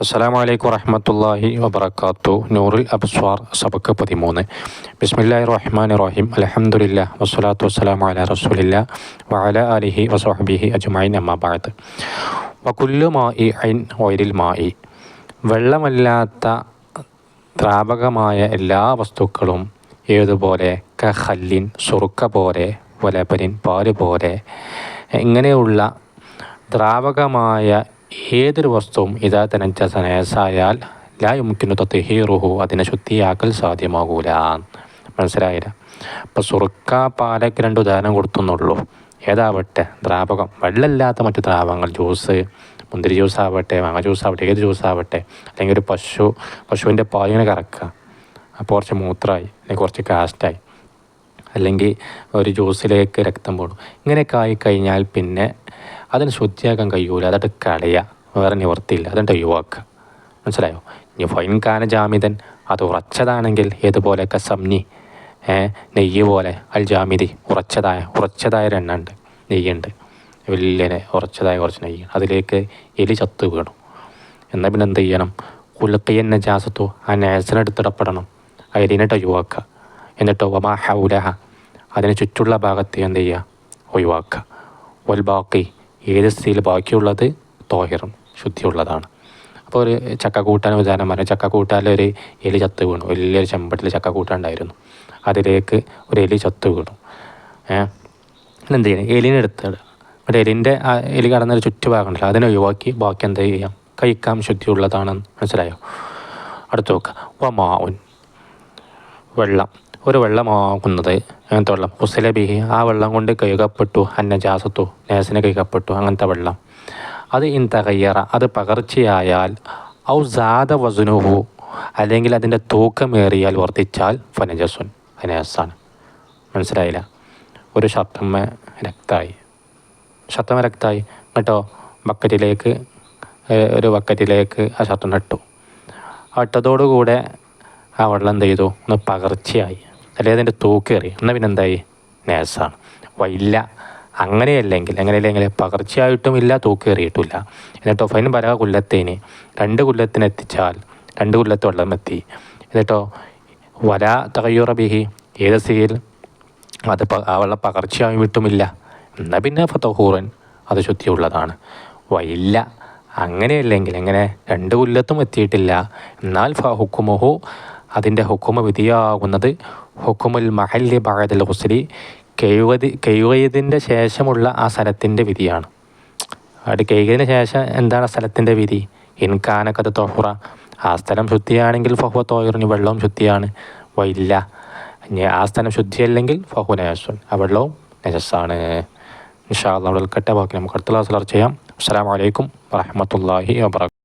അസ്സലാമു അലൈക്കും വറഹമത്തല്ലാഹി വബർക്കാത്തു നൂറുൽ അബ്സ്വാർ സബക്ക് പതിമൂന്ന്. ബിസ്മില്ലാഹി റഹ്മാൻ റഹീം അലഹമുല്ല വസ്സലാത്തു വസ്സലാമു അല റസൂലില്ല വഅല അലിഹി വസ്വഹബിഹി അജ്മൈൻ അമ്മാബാദ് വകുല്ലു മായി ഐൻ വൈരിൽ മായി വെള്ളമല്ലാത്ത ദ്രാവകമായ എല്ലാ വസ്തുക്കളും ഏതുപോലെ? കഹല്ലിൻ സുറുക്ക പോലെ വലപരിൻ പാൽ പോലെ. ഇങ്ങനെയുള്ള ദ്രാവകമായ ഏതൊരു വസ്തുവും ഇതാ തനച്ച സനയസായാൽ ലാ യുമുക്കിനു തത്തഹീറുഹു അതിനെ ശുദ്ധിയാക്കൽ സാധ്യമാകൂല. മനസ്സിലായില്ല? അപ്പം സുറുക്ക പാലയ്ക്ക് രണ്ട് ഉദാഹരണം കൊടുത്തുന്നുള്ളൂ. ഏതാവട്ടെ? ദ്രാവകം. വെള്ളമില്ലാത്ത മറ്റു ദ്രാവകങ്ങൾ. ജ്യൂസ്. മുന്തിരി ജ്യൂസ് ആവട്ടെ മാങ്ങ ജ്യൂസ് ആവട്ടെ ഏത് ജ്യൂസ് ആവട്ടെ അല്ലെങ്കിൽ ഒരു പശു. പശുവിന്റെ പാലിങ്ങനെ കറക്കുക. അപ്പോൾ കുറച്ച് മൂത്രമായി അല്ലെങ്കിൽ കുറച്ച് കാസ്റ്റായി. അല്ലെങ്കിൽ ഒരു ജ്യൂസിലേക്ക് രക്തം പോടും. ഇങ്ങനെയൊക്കെ ആയിക്കഴിഞ്ഞാൽ പിന്നെ അതിന് ശുദ്ധിയാക്കാൻ കഴിയൂല. അതട്ട് കളയുക. വേറെ നിവർത്തിയില്ല അതുണ്ട് യുവാക്ക്. മനസ്സിലായോ? ഇനി ഫൈൻകാന ജാമിതൻ അത് ഉറച്ചതാണെങ്കിൽ ഏതുപോലെ കസംനി നെയ്യ് പോലെ അൽ ജാമിതി ഉറച്ചതായ ഉറച്ചതായ എണ്ണ ഉണ്ട്. നെയ്യുണ്ട്. വലിയ ഉറച്ചതായ കുറച്ച് നെയ്യ്. അതിലേക്ക് എലി ചത്ത് വീണു. എന്നാൽ പിന്നെ എന്ത് ചെയ്യണം? കുലുക്കയ്യൻ നജാസത്തു ആ നേസനെടുത്തിടപ്പെടണം അരിനിട്ട് ഒഴിവാക്കുക എന്നിട്ടോ വമാ ഹൗലഹ. അതിന് ചുറ്റുള്ള ഭാഗത്ത് എന്ത് ചെയ്യുക? ഒഴിവാക്കുക. വൽ ബാക്കി ഏത് സ്ഥിതിയിൽ ബാക്കിയുള്ളത്? തോഹിറും. ശുദ്ധിയുള്ളതാണ്. അപ്പോൾ ഒരു ചക്ക കൂട്ടാൻ ഉദാഹരണം പറഞ്ഞാൽ ചക്ക കൂട്ടാൻ ഒരു എലി ചത്ത് വീണു. വലിയൊരു ചെമ്പട്ടിൽ ചക്ക കൂട്ടാണ്ടായിരുന്നു അതിലേക്ക് ഒരു എലി ചത്ത് വീണു. എന്ത് ചെയ്യണം? എലിനെ എടുത്തിടുക എന്നിട്ട് എലിന്റെ ആ എലി കടന്നൊരു ചുറ്റുഭാഗം ഉണ്ടല്ലോ അതിനെ ഒഴിവാക്കി ബാക്കി എന്ത് ചെയ്യാം? കഴിക്കാൻ ശുദ്ധിയുള്ളതാണെന്ന് മനസ്സിലായോ? അടുത്ത് നോക്കുക വമാവുൻ. വെള്ളം. ഒരു വെള്ളമാകുന്നത് അങ്ങനത്തെ വെള്ളം? കുസലബിഹി ആ വെള്ളം കൊണ്ട് കഴുകപ്പെട്ടു അന്നജാസത്തു നേസിനെ കഴുകപ്പെട്ടു അങ്ങനത്തെ വെള്ളം. അത് ഇൻ തകയ്യറ അത് പകർച്ചയായാൽ ഔ സാദ വസുനുഹു അല്ലെങ്കിൽ അതിന്റെ തൂക്കമേറിയാൽ വർദ്ധിച്ചാൽ ഫനജസുൻ. അനേസാണ് മനസ്സിലായില്ല? ഒരു ഷർട്ടമ്മ രക്തായി. ഷർട്ടമ്മ രക്തായി. എന്നിട്ടോ ബക്കറ്റിലേക്ക് ഒരു ബക്കറ്റിലേക്ക് ആ ഷർട്ടം ഇട്ടു ഇട്ടതോടുകൂടെ ആ വെള്ളം എന്ത് ചെയ്തു? ഒന്ന് പകർച്ചയായി. അല്ലെങ്കിൽ അതിന്റെ തൂക്കേറി. എന്നാൽ പിന്നെന്തായി നേസാണ്. വൈല്ല. അങ്ങനെയല്ലെങ്കിൽ അങ്ങനെയല്ലെങ്കിൽ പകർച്ചയായിട്ടും ഇല്ല തൂക്കേറിയിട്ടുമില്ല. എന്നിട്ടോ ഫൈൻ പല കൊല്ലത്തേന്. രണ്ട് കൊല്ലത്തിന് എത്തിച്ചാൽ രണ്ട് കുല്ലത്ത് വെള്ളം എത്തി എന്നിട്ടോ വല തകയ്യൂറ ബിഹി ഏത് സ്ഥിതിയിൽ? അത് ആ വെള്ളം പകർച്ചയായി വിട്ടുമില്ല. എന്നാൽ പിന്നെ ഫതഹൂറൻ അത് ശുദ്ധിയുള്ളതാണ് വയില്ല അങ്ങനെയല്ലെങ്കിൽ എങ്ങനെ രണ്ട് കൊല്ലത്തും എത്തിയിട്ടില്ല. എന്നാൽ ഫ ഹുക്കുമുഹു അതിന്റെ ഹുക്കുമ വിധിയാകുന്നത് ഹുക്കുമുൽ മഹല്ലി ബഅദൽ ഹുസ്ലി കെയ്വതി കെയ്യുകയതിന്റെ ശേഷമുള്ള ആ സ്ഥലത്തിന്റെ വിധിയാണ്. അത് കെയ്യുകതിന് ശേഷം എന്താണ് സ്ഥലത്തിന്റെ വിധി? ഇൻകാനക്കത് തൊഹുറ. ആ സ്ഥലം ശുദ്ധിയാണെങ്കിൽ ഫഹുവ തോയറിന് വെള്ളവും ശുദ്ധിയാണ്. വൈല്ല ആ സ്ഥലം ശുദ്ധിയല്ലെങ്കിൽ ഫഹു നയസുൻ ആ വെള്ളവും നജസ്സാണ് ഇൻഷാ അള്ളാഹ് കട്ടെ ബാക്കി നമുക്ക് അടുത്ത ക്ലാസ്സിൽ ചെയ്യാം. അസ്സാം വലൈക്കും വാഹമത്തല്ലാഹി വാബർക്കാത്തു